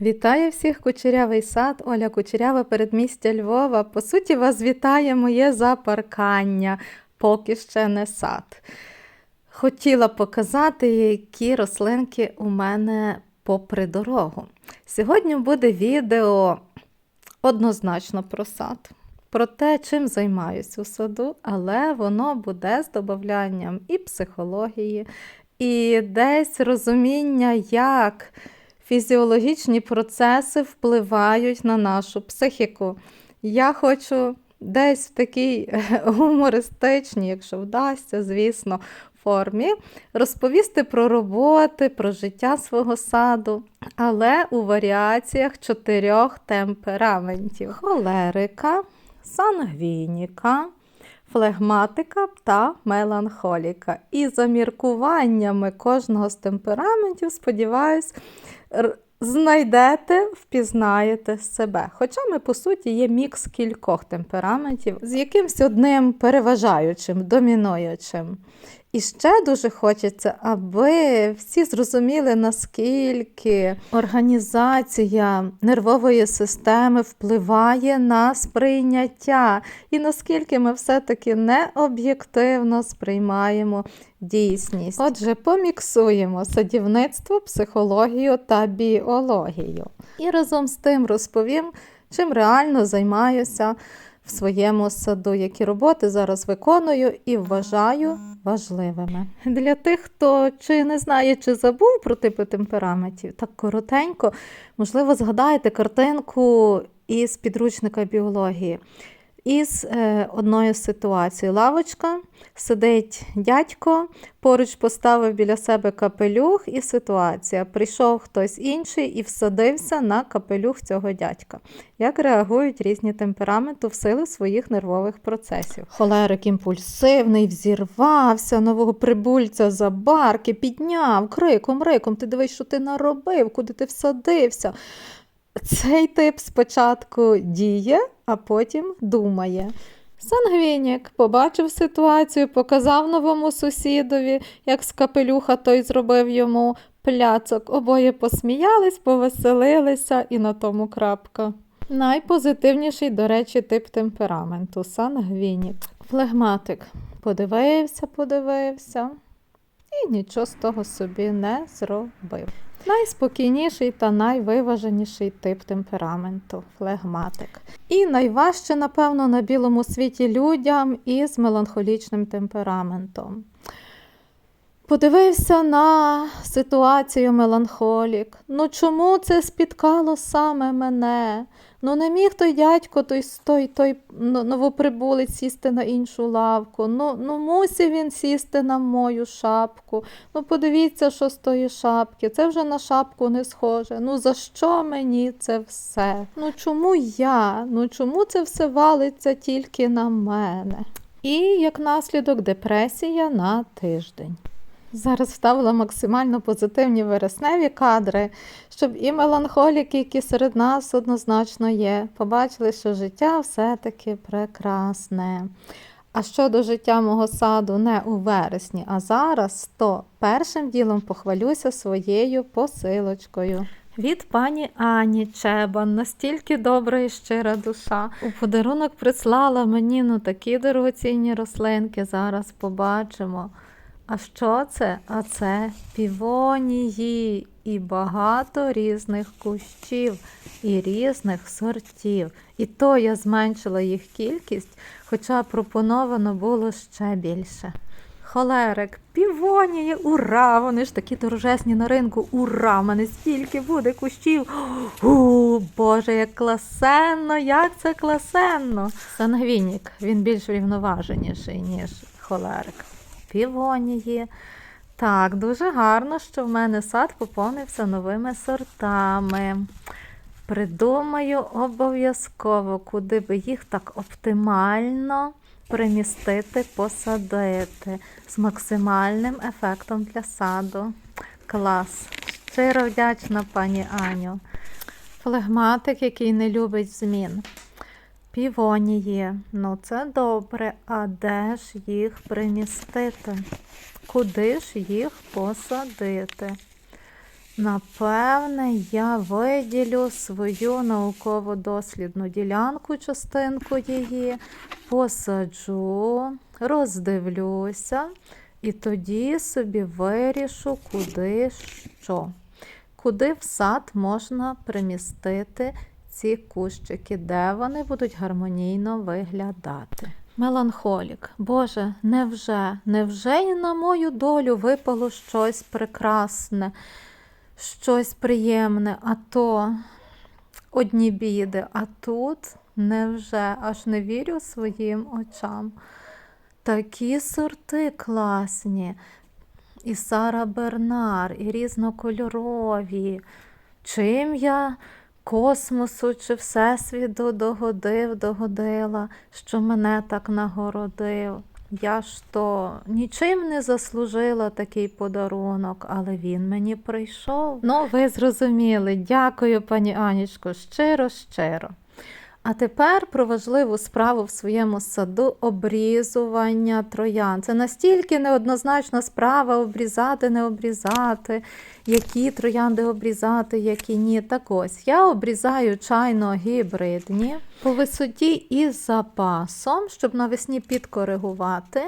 Вітаю всіх кучерявий сад, Оля Кучерява, передмістя Львова. По суті, вас вітає моє запаркання, поки ще не сад. Хотіла показати, які рослинки у мене попри дорогу. Сьогодні буде відео однозначно про сад, про те, чим займаюсь у саду, але воно буде з додаванням і психології, і десь розуміння, як фізіологічні процеси впливають на нашу психіку. Я хочу десь в такій гумористичній, якщо вдасться, звісно, формі розповісти про роботи, про життя свого саду, але у варіаціях чотирьох темпераментів: холерика, сангвініка. Флегматика та меланхоліка. І за міркуваннями кожного з темпераментів, сподіваюсь, знайдете, впізнаєте себе. Хоча ми, по суті, є мікс кількох темпераментів з якимсь одним переважаючим, домінуючим. І ще дуже хочеться, аби всі зрозуміли, наскільки організація нервової системи впливає на сприйняття, і наскільки ми все-таки необ'єктивно сприймаємо дійсність. Отже, поміксуємо садівництво, психологію та біологію. І разом з тим розповім, чим реально займаюся в своєму саду, які роботи зараз виконую і вважаю важливими. Для тих, хто чи не знає, чи забув про типи темпераментів, так коротенько, можливо, згадаєте картинку із підручника біології. Із е, одною ситуацією. Лавочка, сидить дядько, поруч поставив біля себе капелюх, і ситуація. Прийшов хтось інший і всадився на капелюх цього дядька. Як реагують різні темпераменти в силу своїх нервових процесів? Холерик імпульсивний, взірвався, нового прибульця за барки, підняв криком, риком. Ти дивись, що ти наробив, куди ти всадився. Цей тип спочатку діє, а потім думає. Сангвінік побачив ситуацію, показав новому сусідові, як з капелюха той зробив йому пляцок. Обоє посміялись, повеселилися і на тому крапка. Найпозитивніший, до речі, тип темпераменту сангвінік. Флегматик. Подивився, подивився і нічого з того собі не зробив. Найспокійніший та найвиваженіший тип темпераменту флегматик. І найважче, напевно, на білому світі людям із меланхолічним темпераментом. Подивився на ситуацію меланхолік. Ну чому це спіткало саме мене? Ну не міг той дядько, той, той, той новоприбулець сісти на іншу лавку. Ну, ну мусив він сісти на мою шапку. Ну подивіться, що з тої шапки. Це вже на шапку не схоже. Ну за що мені це все? Ну чому я? Ну чому це все валиться тільки на мене? І як наслідок депресія на тиждень. Зараз вставила максимально позитивні вересневі кадри, щоб і меланхоліки, які серед нас однозначно є, побачили, що життя все-таки прекрасне. А щодо життя мого саду не у вересні, а зараз, то першим ділом похвалюся своєю посилочкою. Від пані Ані Чебан, настільки добра і щира душа. У подарунок прислала мені ну такі дорогоцінні рослинки. Зараз побачимо. А що це? А це півонії і багато різних кущів і різних сортів. І то я зменшила їх кількість, хоча пропоновано було ще більше. Холерик, півонії, ура! Вони ж такі дорожесні на ринку. Ура! в мене стільки буде кущів. У, Боже, як класенно, як це класенно! Сангвінік, він більш врівноваженіший, ніж холерик півонії. Так, дуже гарно, що в мене сад поповнився новими сортами. Придумаю обов'язково, куди би їх так оптимально примістити, посадити з максимальним ефектом для саду. Клас! Щиро вдячна пані Аню. Флегматик, який не любить змін. Півонії. Ну, це добре. А де ж їх примістити? Куди ж їх посадити? Напевне, я виділю свою науково-дослідну ділянку, частинку її, посаджу, роздивлюся, і тоді собі вирішу, куди що. Куди в сад можна примістити ці кущики, де вони будуть гармонійно виглядати. Меланхолік. Боже, невже, невже і на мою долю випало щось прекрасне, щось приємне, а то одні біди, а тут невже аж не вірю своїм очам. Такі сорти класні. І Сара Бернар, і різнокольорові. Чим я космосу чи Всесвіту догодив, догодила, що мене так нагородив. Я ж то нічим не заслужила такий подарунок, але він мені прийшов. Ну, ви зрозуміли. Дякую, пані Анічко, щиро, щиро. А тепер про важливу справу в своєму саду обрізування троян. Це настільки неоднозначна справа обрізати, не обрізати, які троянди обрізати, які ні. Так ось я обрізаю чайно гібридні по висоті і запасом, щоб навесні підкоригувати.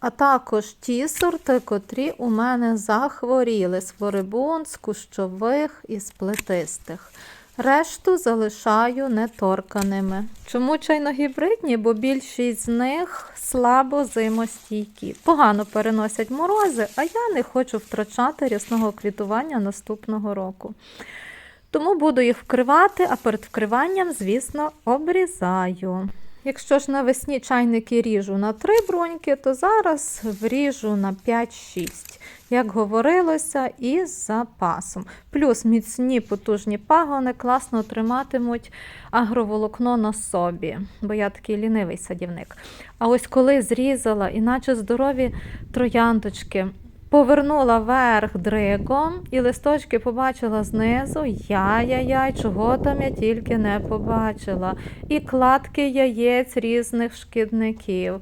А також ті сорти, котрі у мене захворіли з флорибун, з кущових і з плетистих. Решту залишаю неторканими. Чому чайногібридні? Бо більшість з них слабо зимостійкі. Погано переносять морози, а я не хочу втрачати рясного квітування наступного року. Тому буду їх вкривати, а перед вкриванням, звісно, обрізаю. Якщо ж навесні чайники ріжу на 3 бруньки, то зараз вріжу на 5-6, як говорилося, і з запасом. Плюс міцні потужні пагони класно триматимуть агроволокно на собі, бо я такий лінивий садівник. А ось коли зрізала, іначе здорові трояндочки. Повернула верх дригом і листочки побачила знизу. Яй-яй-яй, чого там я тільки не побачила. І кладки яєць різних шкідників.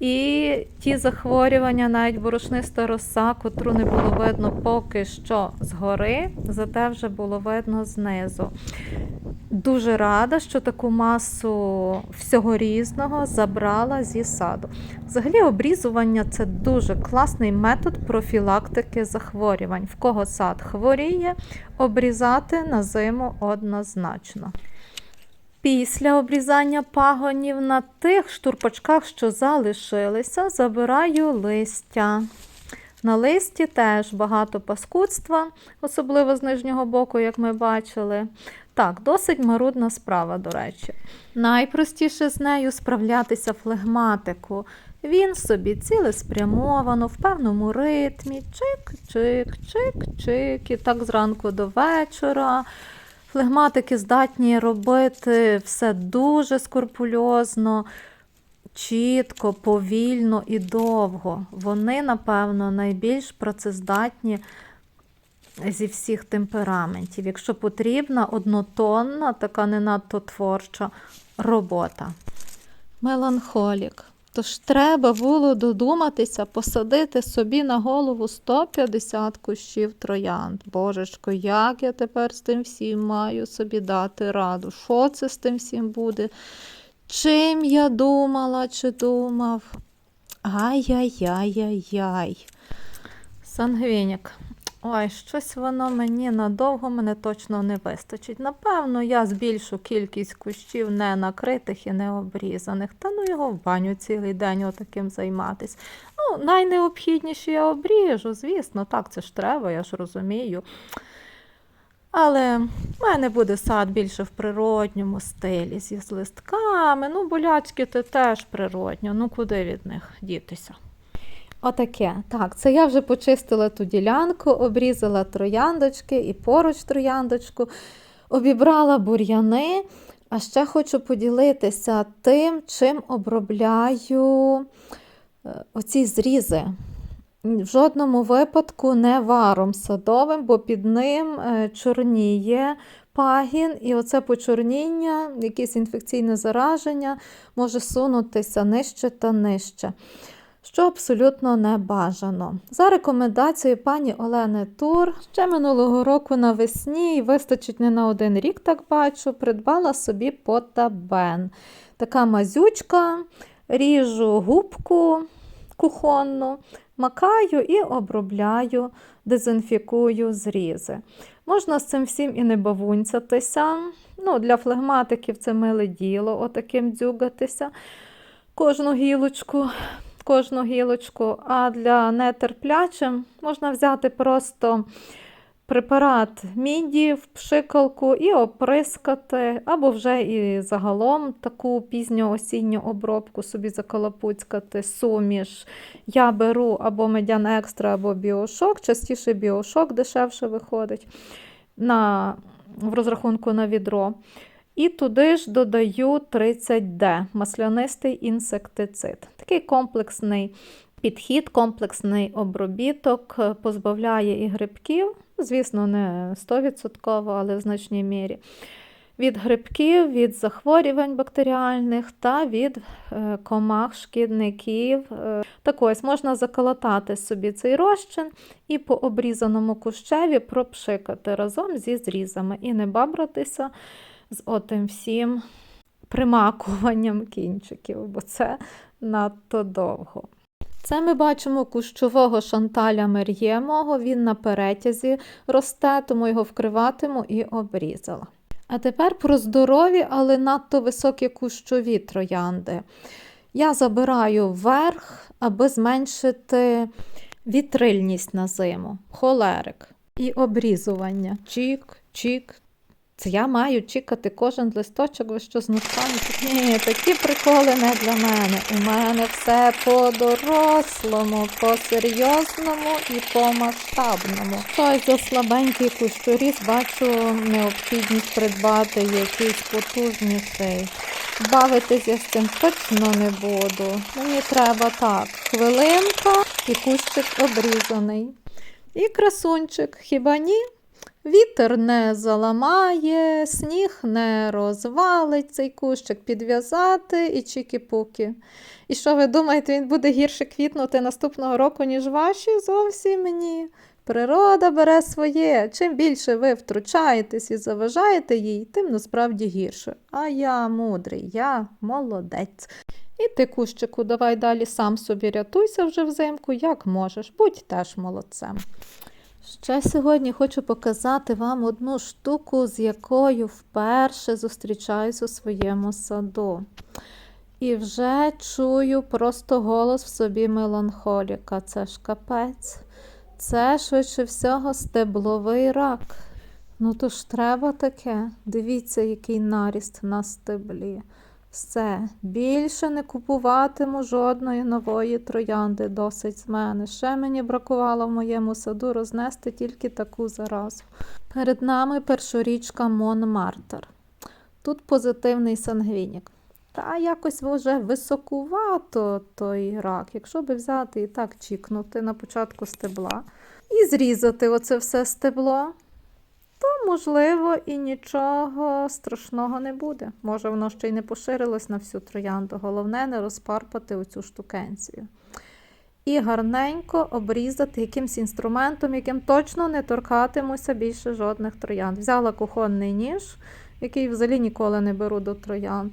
І ті захворювання, навіть борошниста роса, котру не було видно поки що згори, зате вже було видно знизу. Дуже рада, що таку масу всього різного забрала зі саду. Взагалі, обрізування це дуже класний метод профілактики захворювань. В кого сад хворіє, обрізати на зиму однозначно. Після обрізання пагонів на тих штурпачках, що залишилися, забираю листя. На листі теж багато паскудства, особливо з нижнього боку, як ми бачили. Так, досить марудна справа, до речі. Найпростіше з нею справлятися флегматику. Він собі цілеспрямовано, в певному ритмі, чик-чик, чик-чик, і так зранку до вечора. Флегматики здатні робити все дуже скрупульозно, чітко, повільно і довго. Вони, напевно, найбільш працездатні зі всіх темпераментів. Якщо потрібна однотонна, така не надто творча робота. Меланхолік. Тож треба було додуматися, посадити собі на голову 150 кущів троянд. Божечко, як я тепер з тим всім маю собі дати раду? Що це з тим всім буде? Чим я думала чи думав? Ай-яй-яй-яй-яй. Сангвінік. Ой, щось воно мені надовго мене точно не вистачить. Напевно, я збільшу кількість кущів не накритих і не обрізаних. Та ну його в баню цілий день отаким займатись. Ну, найнеобхідніше я обріжу, звісно, так це ж треба, я ж розумію. Але в мене буде сад більше в природньому стилі, зі з листками. Ну, болячки це теж природньо. Ну, куди від них дітися? Отаке. Так, це я вже почистила ту ділянку, обрізала трояндочки і поруч трояндочку, обібрала бур'яни. А ще хочу поділитися тим, чим обробляю е, оці зрізи. В жодному випадку не варом садовим, бо під ним е, чорніє пагін, і оце почорніння, якесь інфекційне зараження може сунутися нижче та нижче. Що абсолютно не бажано. За рекомендацією пані Олени Тур, ще минулого року навесні, і вистачить не на один рік, так бачу, придбала собі потабен. Така мазючка, ріжу губку кухонну, макаю і обробляю, дезінфікую зрізи. Можна з цим всім і не бавунцятися. Ну, для флегматиків це миле діло, отаким дзюгатися. Кожну гілочку, кожну гілочку. А для нетерплячим можна взяти просто препарат міді в пшикалку і оприскати, або вже і загалом таку пізньоосінню обробку собі заколопуцькати, суміш. Я беру або медян екстра, або біошок. Частіше біошок дешевше виходить на, в розрахунку на відро. І туди ж додаю 30D маслянистий інсектицид. Такий комплексний підхід, комплексний обробіток, позбавляє і грибків, звісно, не 100%, але в значній мірі. Від грибків, від захворювань бактеріальних та від е, комах, шкідників. Е, Так ось можна заколотати собі цей розчин і по обрізаному кущеві пропшикати разом зі зрізами і не бабратися з отим всім примакуванням кінчиків, бо це надто довго. Це ми бачимо кущового шанталя мер'ємого, він на перетязі росте, тому його вкриватиму і обрізала. А тепер про здорові, але надто високі кущові троянди. Я забираю вверх, аби зменшити вітрильність на зиму, холерик і обрізування. Чік, чік. Це я маю чікати кожен листочок, ви що знущаєте? Ні, такі приколи не для мене. У мене все по-дорослому, по-серйозному і по-масштабному. Щось за слабенький кущоріз бачу необхідність придбати якийсь потужніший. Бавитися з цим точно не буду. Мені треба так. Хвилинка і кущик обрізаний. І красунчик, хіба ні? Вітер не заламає, сніг не розвалить цей кущик підв'язати і чікі-пуки. І що ви думаєте, він буде гірше квітнути наступного року, ніж ваші? Зовсім ні. Природа бере своє. Чим більше ви втручаєтесь і заважаєте їй, тим насправді гірше. А я мудрий, я молодець. І ти, кущику, давай далі сам собі рятуйся вже взимку, як можеш, будь теж молодцем. Ще сьогодні хочу показати вам одну штуку, з якою вперше зустрічаюсь у своєму саду. І вже чую просто голос в собі меланхоліка. Це ж капець. Це швидше всього стебловий рак. Ну то ж треба таке. Дивіться, який наріст на стеблі. Все, більше не купуватиму жодної нової троянди, досить з мене. Ще мені бракувало в моєму саду рознести тільки таку заразу. Перед нами першорічка Монмартер. Тут позитивний сангвінік. Та якось вже високувато той рак. Якщо би взяти і так чікнути на початку стебла і зрізати оце все стебло, то, можливо, і нічого страшного не буде. Може, воно ще й не поширилось на всю троянду. Головне не розпарпати оцю штукенцію. І гарненько обрізати якимсь інструментом, яким точно не торкатимуся більше жодних троянд. Взяла кухонний ніж, який взагалі ніколи не беру до троянд,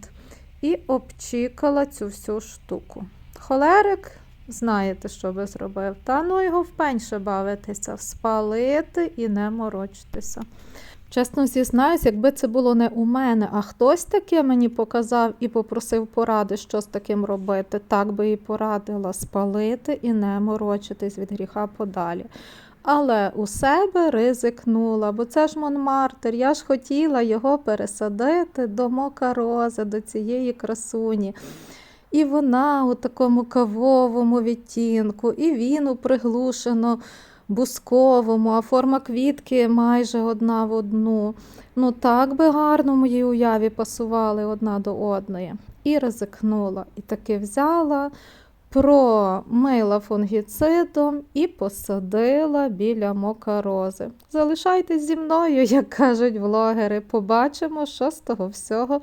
і обчікала цю всю штуку. Холерик, знаєте, що би зробив? Та ну його впеньше бавитися, спалити і не морочитися. Чесно зізнаюсь, якби це було не у мене, а хтось таке мені показав і попросив поради, що з таким робити, так би і порадила спалити і не морочитись від гріха подалі. Але у себе ризикнула, бо це ж Монмартер, я ж хотіла його пересадити до Мокарози, до цієї красуні. І вона у такому кавовому відтінку, і він у приглушено бусковому, а форма квітки майже одна в одну. Ну так би гарно моїй уяві пасували одна до одної. І ризикнула. І таки взяла, промила фунгіцидом і посадила біля мокарози. Залишайтесь зі мною, як кажуть влогери. Побачимо, що з того всього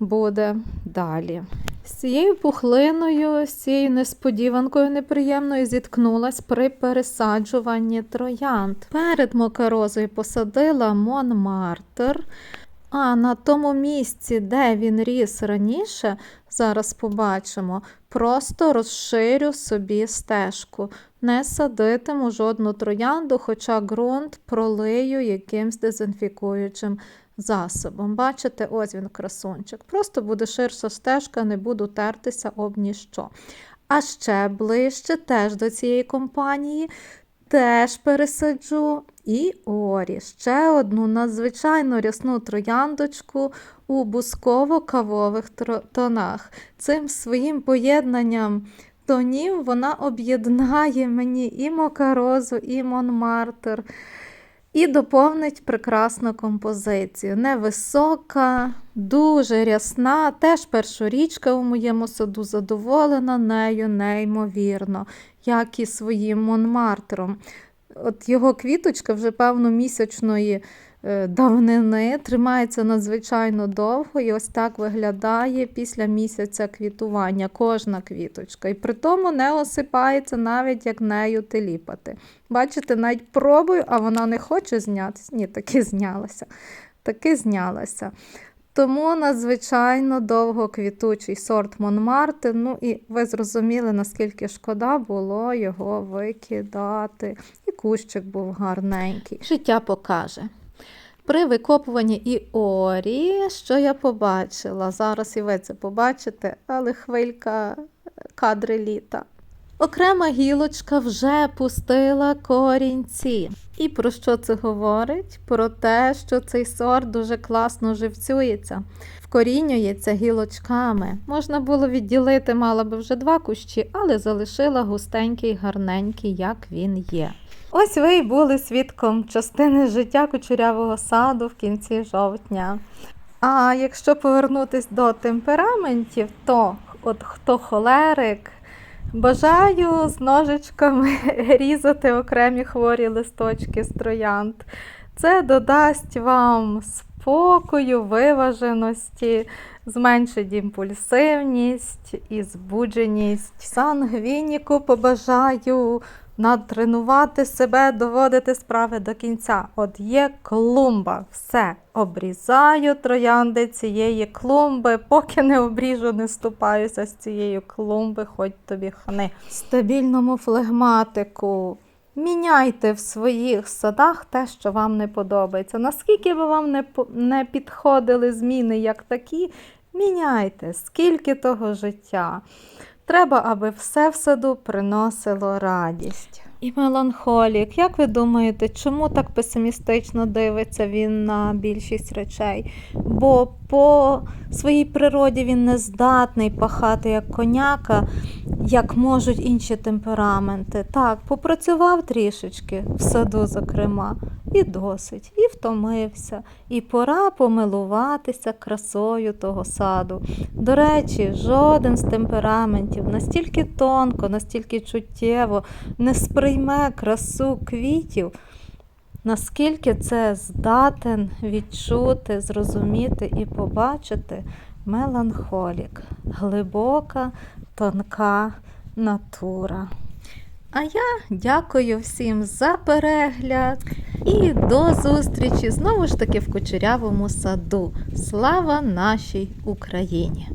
буде далі. З цією пухлиною, з цією несподіванкою неприємною зіткнулась при пересаджуванні троянд. Перед мокарозою посадила Монмартр, а на тому місці, де він ріс раніше, зараз побачимо, просто розширю собі стежку. Не садитиму жодну троянду, хоча ґрунт пролию якимсь дезінфікуючим засобом. Бачите, ось він красунчик. Просто буде ширша стежка, не буду тертися об ніщо. А ще ближче, теж до цієї компанії, теж пересаджу і орі. Ще одну надзвичайно рясну трояндочку у бусково-кавових тонах. Цим своїм поєднанням тонів вона об'єднає мені і мокарозу, і монмартр. І доповнить прекрасну композицію. Невисока, дуже рясна. Теж першорічка у моєму саду задоволена нею неймовірно, як і своїм Монмартром. От його квіточка вже певно місячної давнини тримається надзвичайно довго і ось так виглядає після місяця квітування кожна квіточка. І при тому не осипається навіть як нею теліпати. Бачите, навіть пробую, а вона не хоче знятися. Ні, таки знялася. Таки знялася. Тому надзвичайно довго квітучий сорт Монмарти. Ну і ви зрозуміли, наскільки шкода було його викидати. І кущик був гарненький. Життя покаже. При викопуванні іорі, що я побачила? Зараз і ви це побачите, але хвилька кадри літа. Окрема гілочка вже пустила корінці. І про що це говорить? Про те, що цей сорт дуже класно живцюється, вкорінюється гілочками. Можна було відділити, мала би вже два кущі, але залишила густенький, гарненький, як він є. Ось ви й були свідком частини життя кучерявого саду в кінці жовтня. А якщо повернутись до темпераментів, то от хто холерик, бажаю з ножичками різати окремі хворі листочки з троянд. Це додасть вам спокою, виваженості, зменшить імпульсивність і збудженість. Сангвініку побажаю натренувати себе, доводити справи до кінця. От є клумба, все. Обрізаю троянди цієї клумби, поки не обріжу, не ступаюся з цієї клумби, хоч тобі хни. Стабільному флегматику. Міняйте в своїх садах те, що вам не подобається. Наскільки би вам не, не підходили зміни як такі, міняйте, скільки того життя. Треба, аби все в саду приносило радість. І меланхолік, як ви думаєте, чому так песимістично дивиться він на більшість речей? Бо по своїй природі він не здатний пахати як коняка, як можуть інші темпераменти. Так, попрацював трішечки в саду, зокрема, і досить, і втомився, і пора помилуватися красою того саду. До речі, жоден з темпераментів настільки тонко, настільки чуттєво не сприйме красу квітів, наскільки це здатен відчути, зрозуміти і побачити меланхолік, глибока, тонка натура. А я дякую всім за перегляд і до зустрічі знову ж таки в кучерявому саду. Слава нашій Україні!